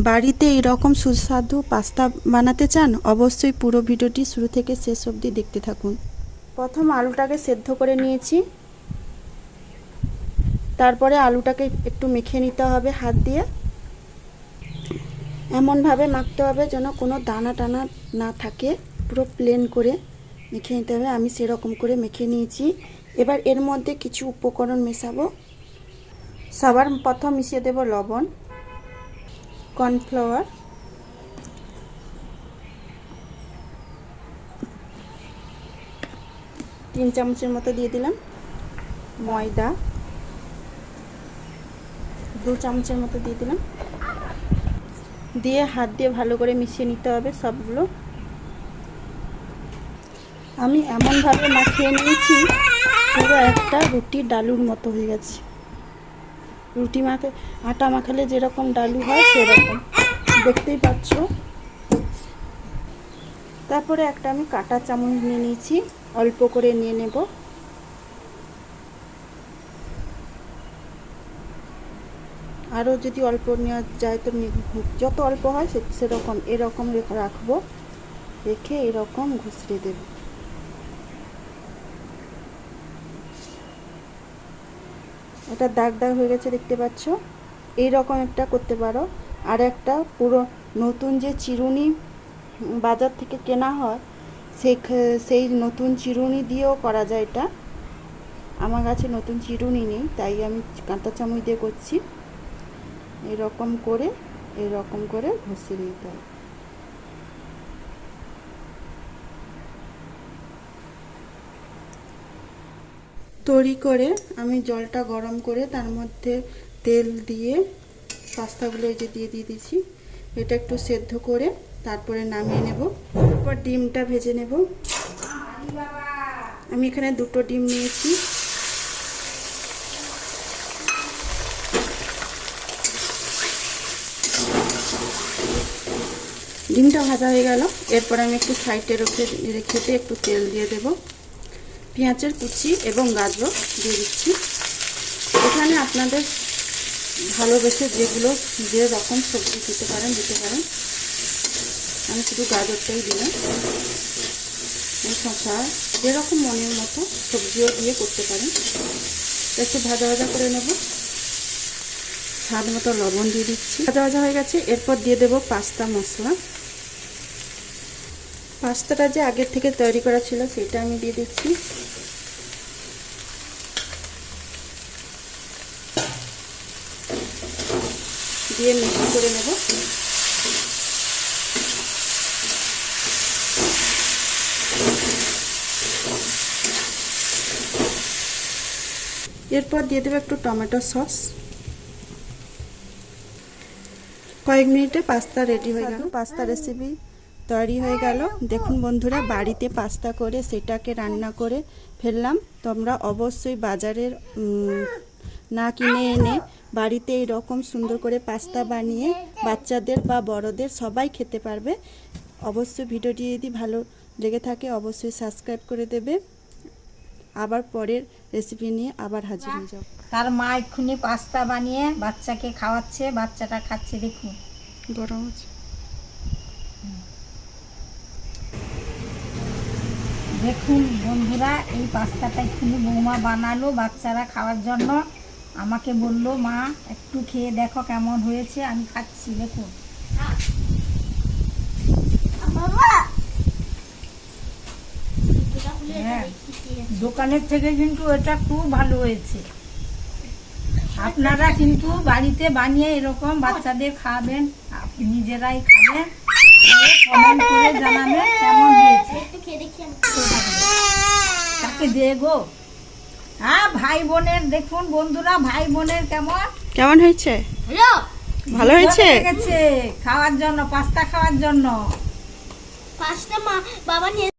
বাড়িতে এরকম সুস্বাদু পাস্তা বানাতে চান, অবশ্যই পুরো ভিডিওটি শুরু থেকে শেষ অবধি দেখতে থাকুন। প্রথম আলুটাকে সেদ্ধ করে নিয়েছি। তারপরে আলুটাকে একটু মেখে নিতে হবে হাত দিয়ে। এমনভাবে মাখতে হবে যেন কোনো দানা টানা না থাকে, পুরো প্লেন করে মেখে নিতে হবে। আমি সেরকম করে মেখে নিয়েছি। এবার এর মধ্যে কিছু উপকরণ মেশাবো। সবার প্রথম মিশিয়ে দেব লবণ। কর্নফ্লাওয়ার। তিন চামচের মতো দিয়ে দিলাম। ময়দা। দু চামচের মতো দিয়ে দিলাম। দিয়ে হাত দিয়ে ভালো করে মিশিয়ে নিতে হবে সবগুলো। আমি এমনভাবে মাখিয়ে নিয়েছি, পুরো একটা রুটির ডালুর মতো হয়ে গেছে। রুটি মাখে, আটা মাখালে যেরকম ডালু হয় সেরকম। দেখতেই পাচ্ছ? তারপরে একটা আমি কাটা চামচ নিয়ে নিয়েছি, অল্প করে নিয়ে নেব। আরও যদি অল্প নেওয়া যায় তো যত অল্প হয় সেরকম, এরকম রেখে রাখব। রেখে এরকম ঘুষড়ে দেব। এটা দাগ দাগ হয়ে গেছে দেখতে পাচ্ছ। এই রকম একটা করতে পারো। আর একটা পুরো নতুন যে চিরুনি বাজার থেকে কেনা হয়, সেই সেই নতুন চিরুনি দিয়েও করা যায় এটা। আমার কাছে নতুন চিরুনি নেই, তাই আমি কাঁটা চামচ দিয়ে করছি। এরকম করে এরকম করে ঘষে নিতে হবে তৈরি করে আমি জলটা গরম করে তার মধ্যে তেল দিয়ে পাস্তাগুলো যে দিয়ে দিয়ে দিয়েছি। এটা একটু সেদ্ধ করে তারপরে নামিয়ে নেব। তারপর ডিমটা ভেজে নেব। আমি এখানে দুটো ডিম নিয়েছি। ডিমটা ভাজা হয়ে গেল। এরপর আমি একটু সাইডে রেখে রেখেতে একটু তেল দিয়ে দেব। পেঁয়াজের কুচি এবং গাজর দিয়ে দিচ্ছি। এখানে আপনাদের ভালোবেসে যেগুলো যে রকম সবজি দিতে পারেন দিতে পারেন। আমি শুধু গাজরটাই দিলাম। শশা যেরকম মনের মতো সবজিও দিয়ে করতে পারেন। একটু ভাজা ভাজা করে নেব। স্বাদ মতো লবণ দিয়ে দিচ্ছি। ভাজা ভাজা হয়ে গেছে। এরপর দিয়ে দেব পাস্তা মশলা। পাস্তাটা যে আগের থেকে তৈরি করা ছিল সেটা আমি দিয়ে দিচ্ছি। দিয়ে মিক্স করে নেব। এরপর দিয়ে দেবো একটু টমেটো সস। কয়েক মিনিটে পাস্তা রেডি হয়ে গেল। পাস্তা রেসিপি তৈরি হয়ে গেল। দেখুন বন্ধুরা বাড়িতে পাস্তা করে সেটাকে রান্না করে ফেললাম। তোমরা অবশ্যই বাজারের না কিনে এনে বাড়িতে এরকম সুন্দর করে পাস্তা বানিয়ে বাচ্চাদের বা বড়দের সবাই খেতে পারবে। অবশ্যই ভিডিওটি যদি ভালো লেগে থাকে অবশ্যই সাবস্ক্রাইব করে দেবে। আবার পরের রেসিপি নিয়ে আবার হাজির হয়ে যাব। তার মা এক্ষুনি পাস্তা বানিয়ে বাচ্চাকে খাওয়াচ্ছে বাচ্চাটা খাচ্ছে দেখুন। গরম আছে। দেখুন, বন্ধুরা, এই পাস্তাটা এক্ষুনি বৌমা বানালো বাচ্চারা খাওয়ার জন্য। আমাকে বলল, মা, একটু খেয়ে দেখো কেমন হয়েছে, আমি খাচ্ছি, দেখুন। হ্যাঁ দোকানের থেকে কিন্তু এটা খুব ভালো হয়েছে। আপনারা কিন্তু বাড়িতে বানিয়ে এরকম বাচ্চাদের খাবেন নিজেরাই খাবেন। কমেন্ট করে জানাবেন কেমন হয়েছে তাকে দে গো। হ্যাঁ ভাই বোনের দেখুন বন্ধুরা ভাই বোনের কেমন? কেমন হয়েছে? ভালো হয়েছে? খাওয়ার জন্য পাস্তা খাওয়ার জন্য। পাস্তা মা বাবা নিয়ে